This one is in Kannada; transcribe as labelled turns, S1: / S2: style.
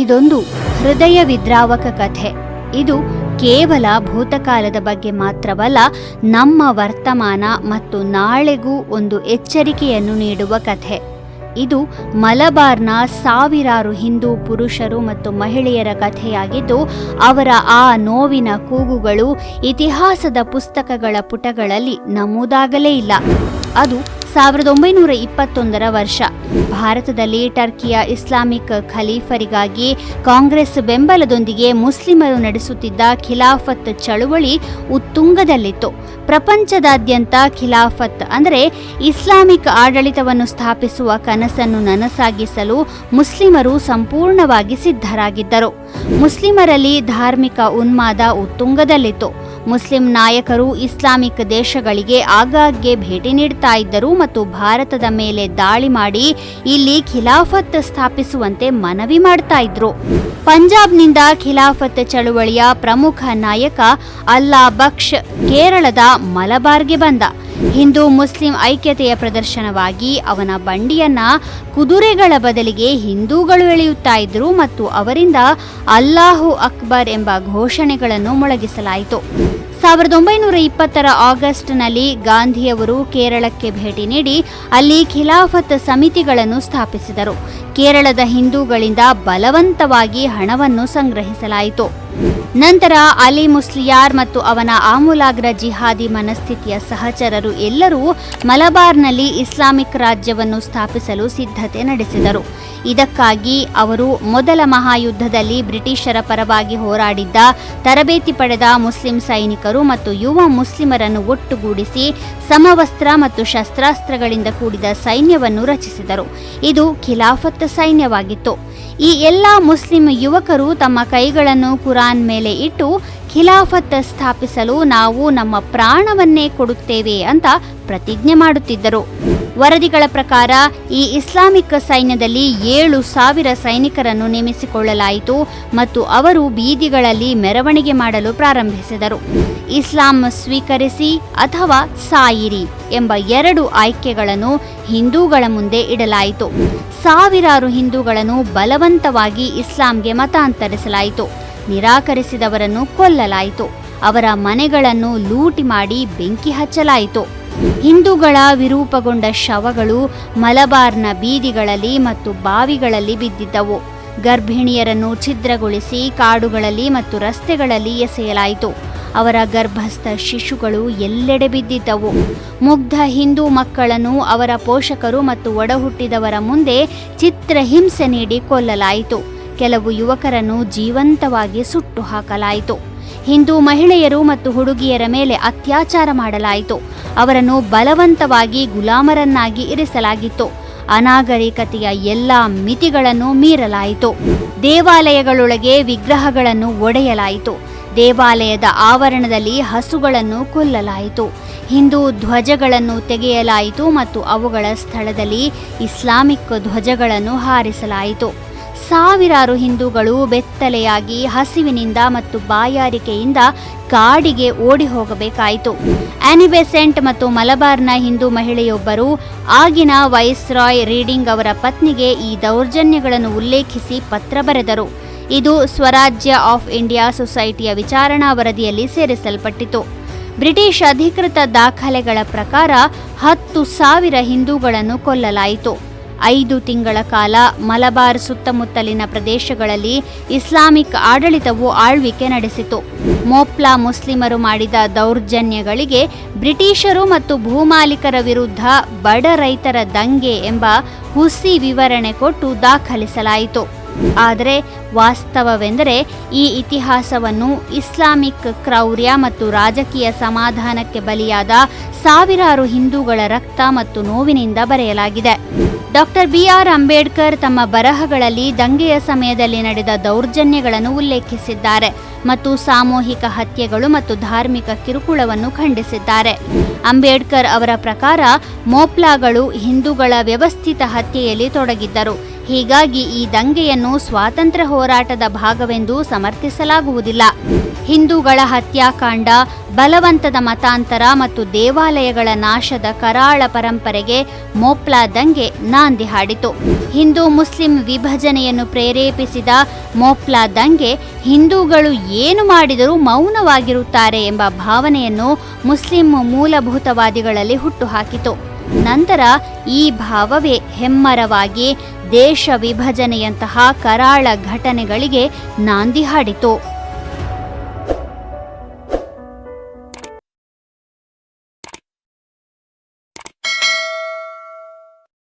S1: ಇದೊಂದು ಹೃದಯ ವಿದ್ರಾವಕ ಕಥೆ. ಇದು ಕೇವಲ ಭೂತಕಾಲದ ಬಗ್ಗೆ ಮಾತ್ರವಲ್ಲ, ನಮ್ಮ ವರ್ತಮಾನ ಮತ್ತು ನಾಳೆಗೂ ಒಂದು ಎಚ್ಚರಿಕೆಯನ್ನು ನೀಡುವ ಕಥೆ. ಇದು ಮಲಬಾರ್ನ ಸಾವಿರಾರು ಹಿಂದೂ ಪುರುಷರು ಮತ್ತು ಮಹಿಳೆಯರ ಕಥೆಯಾಗಿದ್ದು, ಅವರ ಆ ನೋವಿನ ಕೂಗುಗಳು ಇತಿಹಾಸದ ಪುಸ್ತಕಗಳ ಪುಟಗಳಲ್ಲಿ ನಮೂದಾಗಲೇ ಇಲ್ಲ. ಅದು ಸಾವಿರದ ಒಂಬೈನೂರ ಇಪ್ಪತ್ತೊಂದರ ವರ್ಷ. ಭಾರತದಲ್ಲಿ ಟರ್ಕಿಯ ಇಸ್ಲಾಮಿಕ್ ಖಲೀಫರಿಗಾಗಿ ಕಾಂಗ್ರೆಸ್ ಬೆಂಬಲದೊಂದಿಗೆ ಮುಸ್ಲಿಮರು ನಡೆಸುತ್ತಿದ್ದ ಖಿಲಾಫತ್ ಚಳುವಳಿ ಉತ್ತುಂಗದಲ್ಲಿತ್ತು. ಪ್ರಪಂಚದಾದ್ಯಂತ ಖಿಲಾಫತ್ ಅಂದರೆ ಇಸ್ಲಾಮಿಕ್ ಆಡಳಿತವನ್ನು ಸ್ಥಾಪಿಸುವ ಕನಸನ್ನು ನನಸಾಗಿಸಲು ಮುಸ್ಲಿಮರು ಸಂಪೂರ್ಣವಾಗಿ ಸಿದ್ಧರಾಗಿದ್ದರು. ಮುಸ್ಲಿಮರಲ್ಲಿ ಧಾರ್ಮಿಕ ಉನ್ಮಾದ ಉತ್ತುಂಗದಲ್ಲಿತ್ತು. ಮುಸ್ಲಿಂ ನಾಯಕರು ಇಸ್ಲಾಮಿಕ್ ದೇಶಗಳಿಗೆ ಆಗಾಗ್ಗೆ ಭೇಟಿ ನೀಡ್ತಾ ಇದ್ದರು ಮತ್ತು ಭಾರತದ ಮೇಲೆ ದಾಳಿ ಮಾಡಿ ಇಲ್ಲಿ ಖಿಲಾಫತ್ ಸ್ಥಾಪಿಸುವಂತೆ ಮನವಿ ಮಾಡ್ತಾ ಇದ್ರು. ಪಂಜಾಬ್ನಿಂದ ಖಿಲಾಫತ್ ಚಳುವಳಿಯ ಪ್ರಮುಖ ನಾಯಕ ಅಲ್ಲಾ ಬಕ್ಷ್ ಕೇರಳದ ಮಲಬಾರ್ಗೆ ಬಂದ. ಹಿಂದೂ ಮುಸ್ಲಿಂ ಐಕ್ಯತೆಯ ಪ್ರದರ್ಶನವಾಗಿ ಅವನ ಬಂಡಿಯನ್ನ ಕುದುರೆಗಳ ಬದಲಿಗೆ ಹಿಂದೂಗಳು ಎಳೆಯುತ್ತಾ ಇದ್ರು ಮತ್ತು ಅವರಿಂದ ಅಲ್ಲಾಹು ಅಕ್ಬರ್ ಎಂಬ ಘೋಷಣೆಗಳನ್ನು ಮೊಳಗಿಸಲಾಯಿತು. ಸಾವಿರದ ಒಂಬೈನೂರ ಇಪ್ಪತ್ತರ ಆಗಸ್ಟ್ನಲ್ಲಿ ಗಾಂಧಿಯವರು ಕೇರಳಕ್ಕೆ ಭೇಟಿ ನೀಡಿ ಅಲ್ಲಿ ಖಿಲಾಫತ್ ಸಮಿತಿಗಳನ್ನು ಸ್ಥಾಪಿಸಿದರು. ಕೇರಳದ ಹಿಂದೂಗಳಿಂದ ಬಲವಂತವಾಗಿ ಹಣವನ್ನು ಸಂಗ್ರಹಿಸಲಾಯಿತು. ನಂತರ ಅಲಿ ಮುಸ್ಲಿಯಾರ್ ಮತ್ತು ಅವನ ಆಮೂಲಾಗ್ರ ಜಿಹಾದಿ ಮನಸ್ಥಿತಿಯ ಸಹಚರರು ಎಲ್ಲರೂ ಮಲಬಾರ್ನಲ್ಲಿ ಇಸ್ಲಾಮಿಕ್ ರಾಜ್ಯವನ್ನು ಸ್ಥಾಪಿಸಲು ಸಿದ್ಧತೆ ನಡೆಸಿದರು. ಇದಕ್ಕಾಗಿ ಅವರು ಮೊದಲ ಮಹಾಯುದ್ಧದಲ್ಲಿ ಬ್ರಿಟಿಷರ ಪರವಾಗಿ ಹೋರಾಡಿದ್ದ ತರಬೇತಿ ಪಡೆದ ಮುಸ್ಲಿಂ ಸೈನಿಕರು ಮತ್ತು ಯುವ ಮುಸ್ಲಿಮರನ್ನು ಒಟ್ಟುಗೂಡಿಸಿ ಸಮವಸ್ತ್ರ ಮತ್ತು ಶಸ್ತ್ರಾಸ್ತ್ರಗಳಿಂದ ಕೂಡಿದ ಸೈನ್ಯವನ್ನು ರಚಿಸಿದರು. ಇದು ಖಿಲಾಫತ್ ಸೈನ್ಯವಾಗಿತ್ತು. ಈ ಎಲ್ಲ ಮುಸ್ಲಿಂ ಯುವಕರು ತಮ್ಮ ಕೈಗಳನ್ನು ಕುರಾನ್ ಮೇಲೆ ಇಟ್ಟು ಖಿಲಾಫತ್ ಸ್ಥಾಪಿಸಲು ನಾವು ನಮ್ಮ ಪ್ರಾಣವನ್ನೇ ಕೊಡುತ್ತೇವೆ ಅಂತ ಪ್ರತಿಜ್ಞೆ ಮಾಡುತ್ತಿದ್ದರು. ವರದಿಗಳ ಪ್ರಕಾರ ಈ ಇಸ್ಲಾಮಿಕ್ ಸೈನ್ಯದಲ್ಲಿ ಏಳು ಸಾವಿರ ಸೈನಿಕರನ್ನು ನೇಮಿಸಿಕೊಳ್ಳಲಾಯಿತು ಮತ್ತು ಅವರು ಬೀದಿಗಳಲ್ಲಿ ಮೆರವಣಿಗೆ ಮಾಡಲು ಪ್ರಾರಂಭಿಸಿದರು. ಇಸ್ಲಾಂ ಸ್ವೀಕರಿಸಿ ಅಥವಾ ಸಾಯಿರಿ ಎಂಬ ಎರಡು ಆಯ್ಕೆಗಳನ್ನು ಹಿಂದೂಗಳ ಮುಂದೆ ಇಡಲಾಯಿತು. ಸಾವಿರಾರು ಹಿಂದೂಗಳನ್ನು ಬಲವಂತವಾಗಿ ಇಸ್ಲಾಂಗೆ ಮತಾಂತರಿಸಲಾಯಿತು. ನಿರಾಕರಿಸಿದವರನ್ನು ಕೊಲ್ಲಲಾಯಿತು. ಅವರ ಮನೆಗಳನ್ನು ಲೂಟಿ ಮಾಡಿ ಬೆಂಕಿ ಹಚ್ಚಲಾಯಿತು. ಹಿಂದೂಗಳ ವಿರೂಪಗೊಂಡ ಶವಗಳು ಮಲಬಾರ್ನ ಬೀದಿಗಳಲ್ಲಿ ಮತ್ತು ಬಾವಿಗಳಲ್ಲಿ ಬಿದ್ದಿದ್ದವು. ಗರ್ಭಿಣಿಯರನ್ನು ಛಿದ್ರಗೊಳಿಸಿ ಕಾಡುಗಳಲ್ಲಿ ಮತ್ತು ರಸ್ತೆಗಳಲ್ಲಿ ಎಸೆಯಲಾಯಿತು. ಅವರ ಗರ್ಭಸ್ಥ ಶಿಶುಗಳು ಎಲ್ಲೆಡೆ ಬಿದ್ದಿದ್ದವು. ಮುಗ್ಧ ಹಿಂದೂ ಮಕ್ಕಳನ್ನು ಅವರ ಪೋಷಕರು ಮತ್ತು ಒಡಹುಟ್ಟಿದವರ ಮುಂದೆ ಚಿತ್ರಹಿಂಸೆ ನೀಡಿ ಕೊಲ್ಲಲಾಯಿತು. ಕೆಲವು ಯುವಕರನ್ನು ಜೀವಂತವಾಗಿ ಸುಟ್ಟು ಹಾಕಲಾಯಿತು. ಹಿಂದೂ ಮಹಿಳೆಯರು ಮತ್ತು ಹುಡುಗಿಯರ ಮೇಲೆ ಅತ್ಯಾಚಾರ ಮಾಡಲಾಯಿತು. ಅವರನ್ನು ಬಲವಂತವಾಗಿ ಗುಲಾಮರನ್ನಾಗಿ ಇರಿಸಲಾಗಿತ್ತು. ಅನಾಗರಿಕತೆಯ ಎಲ್ಲ ಮಿತಿಗಳನ್ನು ಮೀರಲಾಯಿತು. ದೇವಾಲಯಗಳೊಳಗೆ ವಿಗ್ರಹಗಳನ್ನು ಒಡೆಯಲಾಯಿತು. ದೇವಾಲಯದ ಆವರಣದಲ್ಲಿ ಹಸುಗಳನ್ನು ಕೊಲ್ಲಲಾಯಿತು. ಹಿಂದೂ ಧ್ವಜಗಳನ್ನು ತೆಗೆಯಲಾಯಿತು ಮತ್ತು ಅವುಗಳ ಸ್ಥಳದಲ್ಲಿ ಇಸ್ಲಾಮಿಕ್ ಧ್ವಜಗಳನ್ನು ಹಾರಿಸಲಾಯಿತು. ಸಾವಿರಾರು ಹಿಂದೂಗಳು ಬೆತ್ತಲೆಯಾಗಿ ಹಸಿವಿನಿಂದ ಮತ್ತು ಬಾಯಾರಿಕೆಯಿಂದ ಕಾಡಿಗೆ ಓಡಿ ಹೋಗಬೇಕಾಯಿತು. ಆನಿಬೆಸೆಂಟ್ ಮತ್ತು ಮಲಬಾರ್ನ ಹಿಂದೂ ಮಹಿಳೆಯೊಬ್ಬರು ಆಗಿನ ವೈಸ್ರಾಯ್ ರೀಡಿಂಗ್ ಅವರ ಪತ್ನಿಗೆ ಈ ದೌರ್ಜನ್ಯಗಳನ್ನು ಉಲ್ಲೇಖಿಸಿ ಪತ್ರ ಬರೆದರು. ಇದು ಸ್ವರಾಜ್ಯ ಆಫ್ ಇಂಡಿಯಾ ಸೊಸೈಟಿಯ ವಿಚಾರಣಾ ವರದಿಯಲ್ಲಿ ಸೇರಿಸಲ್ಪಟ್ಟಿತು. ಬ್ರಿಟಿಷ್ ಅಧಿಕೃತ ದಾಖಲೆಗಳ ಪ್ರಕಾರ ಹತ್ತು ಸಾವಿರ ಹಿಂದೂಗಳನ್ನು ಕೊಲ್ಲಲಾಯಿತು. ಐದು ತಿಂಗಳ ಕಾಲ ಮಲಬಾರ್ ಸುತ್ತಮುತ್ತಲಿನ ಪ್ರದೇಶಗಳಲ್ಲಿ ಇಸ್ಲಾಮಿಕ್ ಆಡಳಿತವು ಆಳ್ವಿಕೆ ನಡೆಸಿತು. ಮೋಪ್ಲಾ ಮುಸ್ಲಿಮರು ಮಾಡಿದ ದೌರ್ಜನ್ಯಗಳಿಗೆ ಬ್ರಿಟಿಷರು ಮತ್ತು ಭೂಮಾಲೀಕರ ವಿರುದ್ಧ ಬಡ ರೈತರ ದಂಗೆ ಎಂಬ ಹುಸಿ ವಿವರಣೆ ಕೊಟ್ಟು ದಾಖಲಿಸಲಾಯಿತು. ಆದರೆ ವಾಸ್ತವವೆಂದರೆ ಈ ಇತಿಹಾಸವನ್ನು ಇಸ್ಲಾಮಿಕ್ ಕ್ರೌರ್ಯ ಮತ್ತು ರಾಜಕೀಯ ಸಮಾಧಾನಕ್ಕೆ ಬಲಿಯಾದ ಸಾವಿರಾರು ಹಿಂದೂಗಳ ರಕ್ತ ಮತ್ತು ನೋವಿನಿಂದ ಬರೆಯಲಾಗಿದೆ. ಡಾಕ್ಟರ್ ಬಿ ಆರ್ ಅಂಬೇಡ್ಕರ್ ತಮ್ಮ ಬರಹಗಳಲ್ಲಿ ದಂಗೆಯ ಸಮಯದಲ್ಲಿ ನಡೆದ ದೌರ್ಜನ್ಯಗಳನ್ನು ಉಲ್ಲೇಖಿಸಿದ್ದಾರೆ ಮತ್ತು ಸಾಮೂಹಿಕ ಹತ್ಯೆಗಳು ಮತ್ತು ಧಾರ್ಮಿಕ ಕಿರುಕುಳವನ್ನು ಖಂಡಿಸಿದ್ದಾರೆ. ಅಂಬೇಡ್ಕರ್ ಅವರ ಪ್ರಕಾರ ಮೋಪ್ಲಾಗಳು ಹಿಂದೂಗಳ ವ್ಯವಸ್ಥಿತ ಹತ್ಯೆಯಲ್ಲಿ ತೊಡಗಿದ್ದರು. ಹೀಗಾಗಿ ಈ ದಂಗೆಯನ್ನು ಸ್ವಾತಂತ್ರ್ಯ ಹೋರಾಟದ ಭಾಗವೆಂದು ಸಮರ್ಥಿಸಲಾಗುವುದಿಲ್ಲ. ಹಿಂದೂಗಳ ಹತ್ಯಾಕಾಂಡ, ಬಲವಂತದ ಮತಾಂತರ ಮತ್ತು ದೇವಾಲಯಗಳ ನಾಶದ ಕರಾಳ ಪರಂಪರೆಗೆ ಮೋಪ್ಲಾ ದಂಗೆ ನಾಂದಿ ಹಾಡಿತು. ಹಿಂದೂ ಮುಸ್ಲಿಂ ವಿಭಜನೆಯನ್ನು ಪ್ರೇರೇಪಿಸಿದ ಮೋಪ್ಲಾ ದಂಗೆ ಹಿಂದೂಗಳು ಏನು ಮಾಡಿದರೂ ಮೌನವಾಗಿರುತ್ತಾರೆ ಎಂಬ ಭಾವನೆಯನ್ನು ಮುಸ್ಲಿಂ ಮೂಲಭೂತವಾದಿಗಳಲ್ಲಿ ಹುಟ್ಟುಹಾಕಿತು ನಂತರ ಈ ಭಾವವೇ ಹೆಮ್ಮರವಾಗಿ ದೇಶ ವಿಭಜನೆಯಂತಹ ಕರಾಳ ಘಟನೆಗಳಿಗೆ ನಾಂದಿ ಹಾಡಿತು.